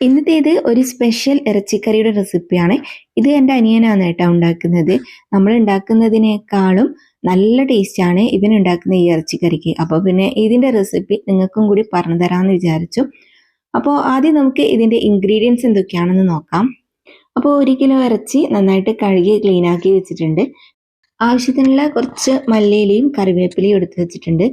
ഇന്നത്തേത് ഒരു സ്പെഷ്യൽ ഇറച്ചിക്കറിയുടെ റെസിപ്പിയാണ് ഇത് എന്റെ അനിയനാണ് കേട്ടോ ഉണ്ടാക്കുന്നത്. നമ്മൾ ഉണ്ടാക്കുന്നതിനേക്കാളും നല്ല ടേസ്റ്റാണ് ഇവൻ ഉണ്ടാക്കുന്ന ഈ ഇറച്ചിക്കറിക്ക്. അപ്പോൾ പിന്നെ ഇതിന്റെ റെസിപ്പി നിങ്ങൾക്കും കൂടി പറഞ്ഞു തരാമെന്ന് വിചാരിച്ചു. അപ്പോൾ ആദ്യം നമുക്ക് ഇതിന്റെ ഇൻഗ്രീഡിയൻസ് എന്തൊക്കെയാണെന്ന് നോക്കാം. അപ്പോൾ ഒരു കിലോ ഇറച്ചി നന്നായിട്ട് കഴുകി ക്ലീനാക്കി വെച്ചിട്ടുണ്ട്. ആവശ്യത്തിനുള്ള കുറച്ച് മല്ലിയിലയും കറിവേപ്പിലയും എടുത്ത് വെച്ചിട്ടുണ്ട്.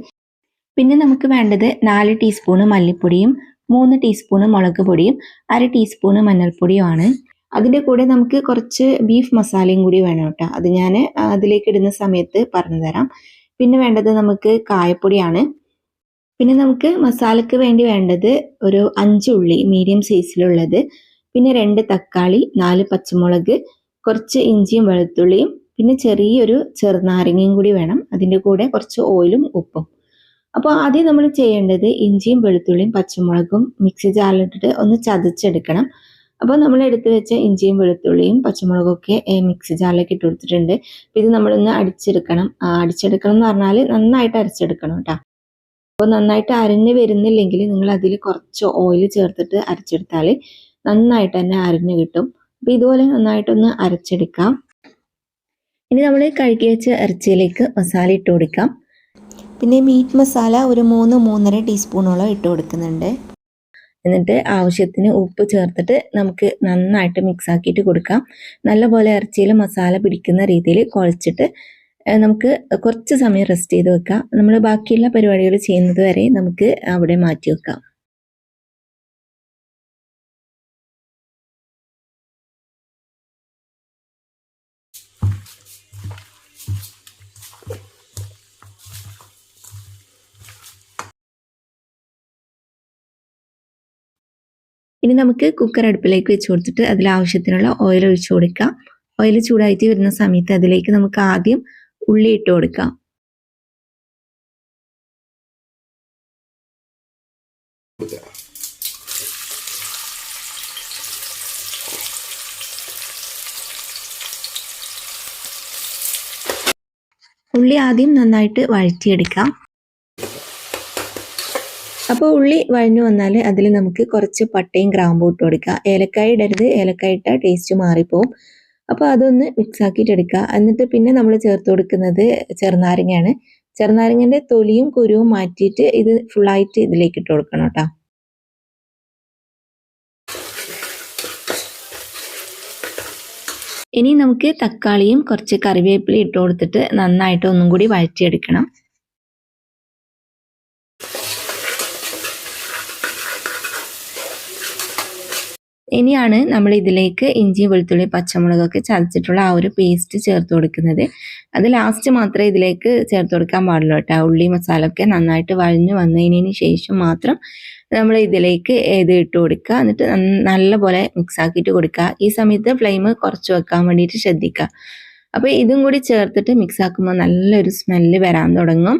പിന്നെ നമുക്ക് വേണ്ടത് നാല് ടീസ്പൂണ് മല്ലിപ്പൊടിയും മൂന്ന് ടീസ്പൂണ് മുളക് പൊടിയും അര ടീസ്പൂണ് മഞ്ഞൾപ്പൊടിയുമാണ്. അതിന്റെ കൂടെ നമുക്ക് കുറച്ച് ബീഫ് മസാലയും കൂടി വേണം കേട്ടോ. അത് ഞാൻ അതിലേക്ക് ഇടുന്ന സമയത്ത് പറഞ്ഞു തരാം. പിന്നെ വേണ്ടത് നമുക്ക് കായപ്പൊടിയാണ്. പിന്നെ നമുക്ക് മസാലയ്ക്ക് വേണ്ടി വേണ്ടത് ഒരു അഞ്ച് ഉള്ളി മീഡിയം സൈസിലുള്ളത് പിന്നെ രണ്ട് തക്കാളി നാല് പച്ചമുളക് കുറച്ച് ഇഞ്ചിയും വെളുത്തുള്ളിയും പിന്നെ ചെറിയൊരു ചെറുനാരങ്ങയും കൂടി വേണം. അതിന്റെ കൂടെ കുറച്ച് ഓയിലും ഉപ്പും. അപ്പോൾ ആദ്യം നമ്മൾ ചെയ്യേണ്ടത് ഇഞ്ചിയും വെളുത്തുള്ളിയും പച്ചമുളകും മിക്സി ജാറിലിട്ടിട്ട് ഒന്ന് ചതച്ചെടുക്കണം. അപ്പോൾ നമ്മൾ എടുത്തു വെച്ച ഇഞ്ചിയും വെളുത്തുള്ളിയും പച്ചമുളകും ഒക്കെ മിക്സി ജാറിലേക്ക് ഇട്ട് കൊടുത്തിട്ടുണ്ട്. ഇത് നമ്മളൊന്ന് അടിച്ചെടുക്കണം. അടിച്ചെടുക്കണം എന്ന് പറഞ്ഞാൽ നന്നായിട്ട് അരച്ചെടുക്കണം കേട്ടോ. അപ്പോൾ നന്നായിട്ട് അരഞ്ഞ് വരുന്നില്ലെങ്കിൽ നിങ്ങൾ അതിൽ കുറച്ച് ഓയിൽ ചേർത്തിട്ട് അരച്ചെടുത്താൽ നന്നായിട്ട് തന്നെ അരഞ്ഞ് കിട്ടും. അപ്പോൾ ഇതുപോലെ നന്നായിട്ടൊന്ന് അരച്ചെടുക്കാം. ഇനി നമ്മൾ കഴുകി വെച്ച ഇറച്ചിയിലേക്ക് മസാല ഇട്ട് കൊടുക്കാം. പിന്നെ മീറ്റ് മസാല ഒരു മൂന്ന് മൂന്നര ടീസ്പൂണോളം ഇട്ട് കൊടുക്കുന്നുണ്ട്. എന്നിട്ട് ആവശ്യത്തിന് ഉപ്പ് ചേർത്തിട്ട് നമുക്ക് നന്നായിട്ട് മിക്സ് ആക്കിയിട്ട് കൊടുക്കാം. നല്ലപോലെ ഇറച്ചിയിൽ മസാല പിടിക്കുന്ന രീതിയിൽ കുഴച്ചിട്ട് നമുക്ക് കുറച്ച് സമയം റെസ്റ്റ് ചെയ്ത് വെക്കാം. നമ്മൾ ബാക്കിയുള്ള പരിപാടികൾ ചെയ്യുന്നത് വരെ നമുക്ക് അവിടെ മാറ്റി വെക്കാം. ഇനി നമുക്ക് കുക്കർ അടുപ്പിലേക്ക് വെച്ച് കൊടുത്തിട്ട് അതിൽ ആവശ്യത്തിനുള്ള ഓയിൽ ഒഴിച്ചു കൊടുക്കാം. ഓയിൽ ചൂടായിട്ട് വരുന്ന സമയത്ത് അതിലേക്ക് നമുക്ക് ആദ്യം ഉള്ളി ഇട്ട് കൊടുക്കാം. ഉള്ളി ആദ്യം നന്നായിട്ട് വഴറ്റിയെടുക്കാം. അപ്പോൾ ഉള്ളി വഴഞ്ഞു വന്നാൽ അതിൽ നമുക്ക് കുറച്ച് പട്ടയും ഗ്രാമ്പും ഇട്ട് കൊടുക്കുക. ഏലക്കായ ഇടരുത് ഏലക്കായ ഇട്ടാൽ ടേസ്റ്റ് മാറിപ്പോവും. അപ്പോൾ അതൊന്ന് മിക്സ് ആക്കിയിട്ട് എടുക്കുക. എന്നിട്ട് പിന്നെ നമ്മൾ ചേർത്ത് കൊടുക്കുന്നത് ചെറുനാരങ്ങയാണ്. ചെറുനാരങ്ങന്റെ തൊലിയും കുരുവും മാറ്റിയിട്ട് ഇത് ഫുള്ളായിട്ട് ഇതിലേക്ക് ഇട്ട് കൊടുക്കണം കേട്ടോ. ഇനി നമുക്ക് തക്കാളിയും കുറച്ച് കറിവേപ്പിലയും ഇട്ട് കൊടുത്തിട്ട് നന്നായിട്ട് ഒന്നും കൂടി വഴറ്റിയെടുക്കണം. ഇനിയാണ് നമ്മൾ ഇതിലേക്ക് ഇഞ്ചി വെളുത്തുള്ളി പച്ചമുളകൊക്കെ ചതച്ചിട്ടുള്ള ആ ഒരു പേസ്റ്റ് ചേർത്ത് കൊടുക്കുന്നത്. അത് ലാസ്റ്റ് മാത്രമേ ഇതിലേക്ക് ചേർത്ത് കൊടുക്കാൻ പാടുള്ളൂ കേട്ടോ. ഉള്ളി മസാല ഒക്കെ നന്നായിട്ട് വഴഞ്ഞു വന്നതിന് ശേഷം മാത്രം നമ്മൾ ഇതിലേക്ക് ഇത് ഇട്ട് കൊടുക്കുക. എന്നിട്ട് നല്ലപോലെ മിക്സ് ആക്കിയിട്ട് കൊടുക്കുക. ഈ സമയത്ത് ഫ്ലെയിം കുറച്ച് വെക്കാൻ വേണ്ടിയിട്ട് ശ്രദ്ധിക്കുക. അപ്പോൾ ഇതും കൂടി ചേർത്തിട്ട് മിക്സ് ആക്കുമ്പോൾ നല്ലൊരു സ്മെല്ല് വരാൻ തുടങ്ങും.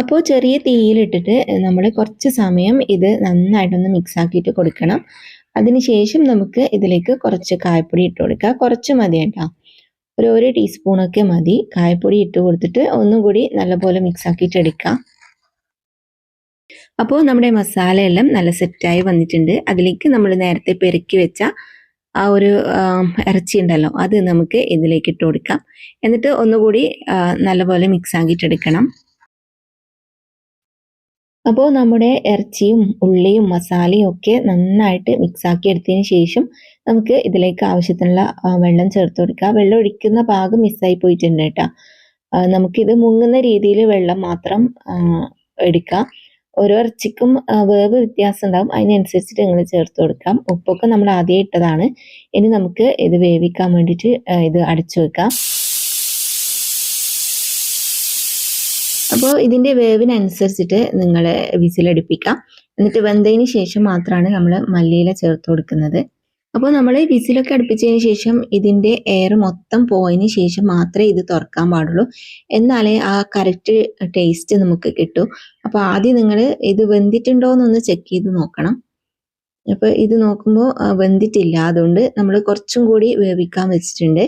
അപ്പോൾ ചെറിയ തീയിലിട്ടിട്ട് നമ്മൾ കുറച്ച് സമയം ഇത് നന്നായിട്ടൊന്ന് മിക്സ് ആക്കിയിട്ട് കൊടുക്കണം. അതിനുശേഷം നമുക്ക് ഇതിലേക്ക് കുറച്ച് കായപ്പൊടി ഇട്ട് കൊടുക്കുക കുറച്ച് മതി കേട്ടോ. ഒരു ഒരു ടീസ്പൂണൊക്കെ മതി. കായപ്പൊടി ഇട്ട് കൊടുത്തിട്ട് ഒന്നും കൂടി നല്ലപോലെ മിക്സ് ആക്കിയിട്ട് എടുക്കാം. അപ്പോൾ നമ്മുടെ മസാല എല്ലാം നല്ല സെറ്റായി വന്നിട്ടുണ്ട്. അതിലേക്ക് നമ്മൾ നേരത്തെ പെരുക്കി വെച്ച ആ ഒരു ഇറച്ചി ഉണ്ടല്ലോ അത് നമുക്ക് ഇതിലേക്ക് ഇട്ട് കൊടുക്കാം. എന്നിട്ട് ഒന്നുകൂടി നല്ലപോലെ മിക്സ് ആക്കിയിട്ട് എടുക്കണം. അപ്പോൾ നമ്മുടെ ഇറച്ചിയും ഉള്ളിയും മസാലയും ഒക്കെ നന്നായിട്ട് മിക്സാക്കി എടുത്തതിന് ശേഷം നമുക്ക് ഇതിലേക്ക് ആവശ്യത്തിനുള്ള വെള്ളം ചേർത്ത് കൊടുക്കുക വെള്ളം ഒഴിക്കുന്ന ഭാഗം മിസ്സായി പോയിട്ടുണ്ട് കേട്ടോ. നമുക്കിത് മുങ്ങുന്ന രീതിയിൽ വെള്ളം മാത്രം എടുക്കാം. ഓരോ ഇറച്ചിക്കും വേവ് വ്യത്യാസം ഉണ്ടാവും. അതിനനുസരിച്ചിട്ട് നിങ്ങൾ ചേർത്ത് കൊടുക്കാം. ഉപ്പൊക്കെ നമ്മൾ ആദ്യം ഇട്ടതാണ്. ഇനി നമുക്ക് ഇത് വേവിക്കാൻ വേണ്ടിയിട്ട് ഇത് അടച്ചു വെക്കാം. അപ്പോൾ ഇതിന്റെ വേവിനനുസരിച്ചിട്ട് നിങ്ങൾ വിസിലടുപ്പിക്കാം. എന്നിട്ട് വെന്തതിന് ശേഷം മാത്രമാണ് നമ്മൾ മല്ലിയില ചേർത്ത് കൊടുക്കുന്നത്. അപ്പോൾ നമ്മൾ വിസിലൊക്കെ അടുപ്പിച്ചതിന് ശേഷം ഇതിന്റെ എയർ മൊത്തം പോയതിന് ശേഷം മാത്രമേ ഇത് തുറക്കാൻ പാടുള്ളൂ. എന്നാലേ ആ കറക്റ്റ് ടേസ്റ്റ് നമുക്ക് കിട്ടൂ. അപ്പോൾ ആദ്യം നിങ്ങൾ ഇത് വെന്തിട്ടുണ്ടോ എന്നൊന്ന് ചെക്ക് ചെയ്ത് നോക്കണം. അപ്പോൾ ഇത് നോക്കുമ്പോൾ വെന്തിട്ടില്ല. അതുകൊണ്ട് നമ്മൾ കുറച്ചും കൂടി വേവിക്കാൻ വെച്ചിട്ടുണ്ട്.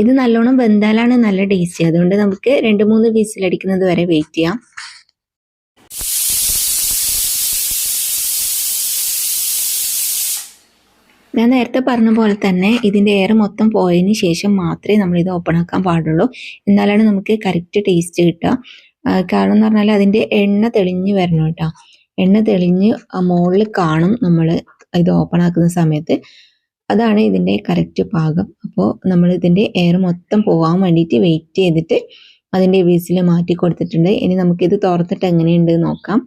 ഇത് നല്ലോണം വെന്താലാണ് നല്ല ടേസ്റ്റി അതുകൊണ്ട് നമുക്ക് രണ്ട് മൂന്ന് വിസിലടിക്കുന്നത് വരെ വെയിറ്റ് ചെയ്യാം. ഞാൻ നേരത്തെ പറഞ്ഞ പോലെ തന്നെ ഇതിന്റെ എയർ മൊത്തം പോയതിന് ശേഷം മാത്രമേ നമ്മൾ ഇത് ഓപ്പൺ ആക്കാൻ പാടുള്ളൂ. എന്നാലാണ് നമുക്ക് കറക്റ്റ് ടേസ്റ്റ് കിട്ടുക. കാരണം എന്ന് പറഞ്ഞാൽ അതിന്റെ എണ്ണ തെളിഞ്ഞ് വരണം കേട്ടോ. എണ്ണ തെളിഞ്ഞ് മുകളിൽ കാണും നമ്മൾ ഇത് ഓപ്പൺ ആക്കുന്ന സമയത്ത്. അതാണ് ഇതിന്റെ കറക്റ്റ് ഭാഗം അപ്പോൾ നമ്മൾ ഇതിന്റെ എയർ മൊത്തം പോകാൻ വേണ്ടിയിട്ട് വെയിറ്റ് ചെയ്തിട്ട് അതിന്റെ വിസിൽ മാറ്റി കൊടുത്തിട്ടുണ്ട്. ഇനി നമുക്കിത് തുറത്തിട്ട് എങ്ങനെയുണ്ട് നോക്കാം.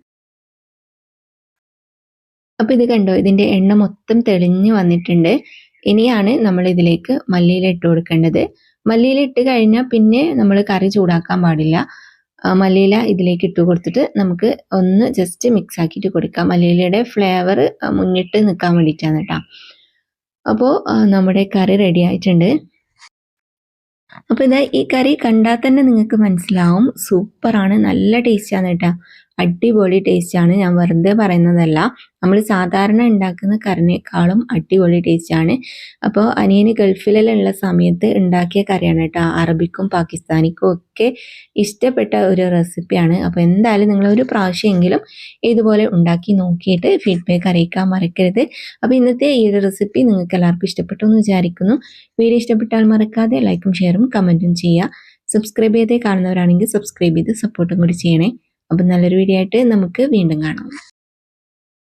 അപ്പോൾ ഇത് കണ്ടോ? ഇതിന്റെ എണ്ണ മൊത്തം തെളിഞ്ഞ് വന്നിട്ടുണ്ട്. ഇനിയാണ് നമ്മൾ ഇതിലേക്ക് മല്ലിയില ഇട്ട് കൊടുക്കേണ്ടത്. മല്ലിയില ഇട്ട് കഴിഞ്ഞാൽ പിന്നെ നമ്മൾ കറി ചൂടാക്കാൻ പാടില്ല. മല്ലിയില ഇതിലേക്ക് ഇട്ട് കൊടുത്തിട്ട് നമുക്ക് ഒന്ന് ജസ്റ്റ് മിക്സ് ആക്കിയിട്ട് കൊടുക്കാം. മല്ലിയിലയുടെ ഫ്ലേവർ മുന്നിട്ട് നിൽക്കാൻ വേണ്ടിയിട്ടാണ് കേട്ടോ. അപ്പോൾ നമ്മുടെ കറി റെഡി ആയിട്ടുണ്ട്. അപ്പോൾ ഇതാ ഈ കറി കണ്ടാൽ തന്നെ നിങ്ങൾക്ക് മനസ്സിലാവും. സൂപ്പറാണ്. നല്ല ടേസ്റ്റാണ് കേട്ടോ. അടിപൊളി ടേസ്റ്റാണ് ഞാൻ വെറുതെ പറയുന്നതല്ല. നമ്മൾ സാധാരണ ഉണ്ടാക്കുന്ന കറിനേക്കാളും അടിപൊളി ടേസ്റ്റാണ് അപ്പോൾ അനിയന് ഗൾഫിലെല്ലാം ഉള്ള സമയത്ത് ഉണ്ടാക്കിയ കറിയാണ് കേട്ടോ. അറബിക്കും പാകിസ്ഥാനിക്കും ഒക്കെ ഇഷ്ടപ്പെട്ട ഒരു റെസിപ്പിയാണ് അപ്പോൾ എന്തായാലും നിങ്ങൾ ഒരു പ്രാവശ്യമെങ്കിലും ഇതുപോലെ ഉണ്ടാക്കി നോക്കിയിട്ട് ഫീഡ്ബാക്ക് അറിയിക്കാൻ മറക്കരുത്. അപ്പോൾ ഇന്നത്തെ ഈ ഒരു റെസിപ്പി നിങ്ങൾക്ക് എല്ലാവർക്കും ഇഷ്ടപ്പെട്ടു എന്ന് വിചാരിക്കുന്നു. വീഡിയോ ഇഷ്ടപ്പെട്ടാൽ മറക്കാതെ ലൈക്കും ഷെയറും കമന്റും ചെയ്യുക. സബ്സ്ക്രൈബ് ചെയ്തേ കാണുന്നവരാണെങ്കിൽ സബ്സ്ക്രൈബ് ചെയ്ത് സപ്പോർട്ടും കൂടി ചെയ്യണേ. അപ്പം നല്ലൊരു വീഡിയോ ആയിട്ട് നമുക്ക് വീണ്ടും കാണാം.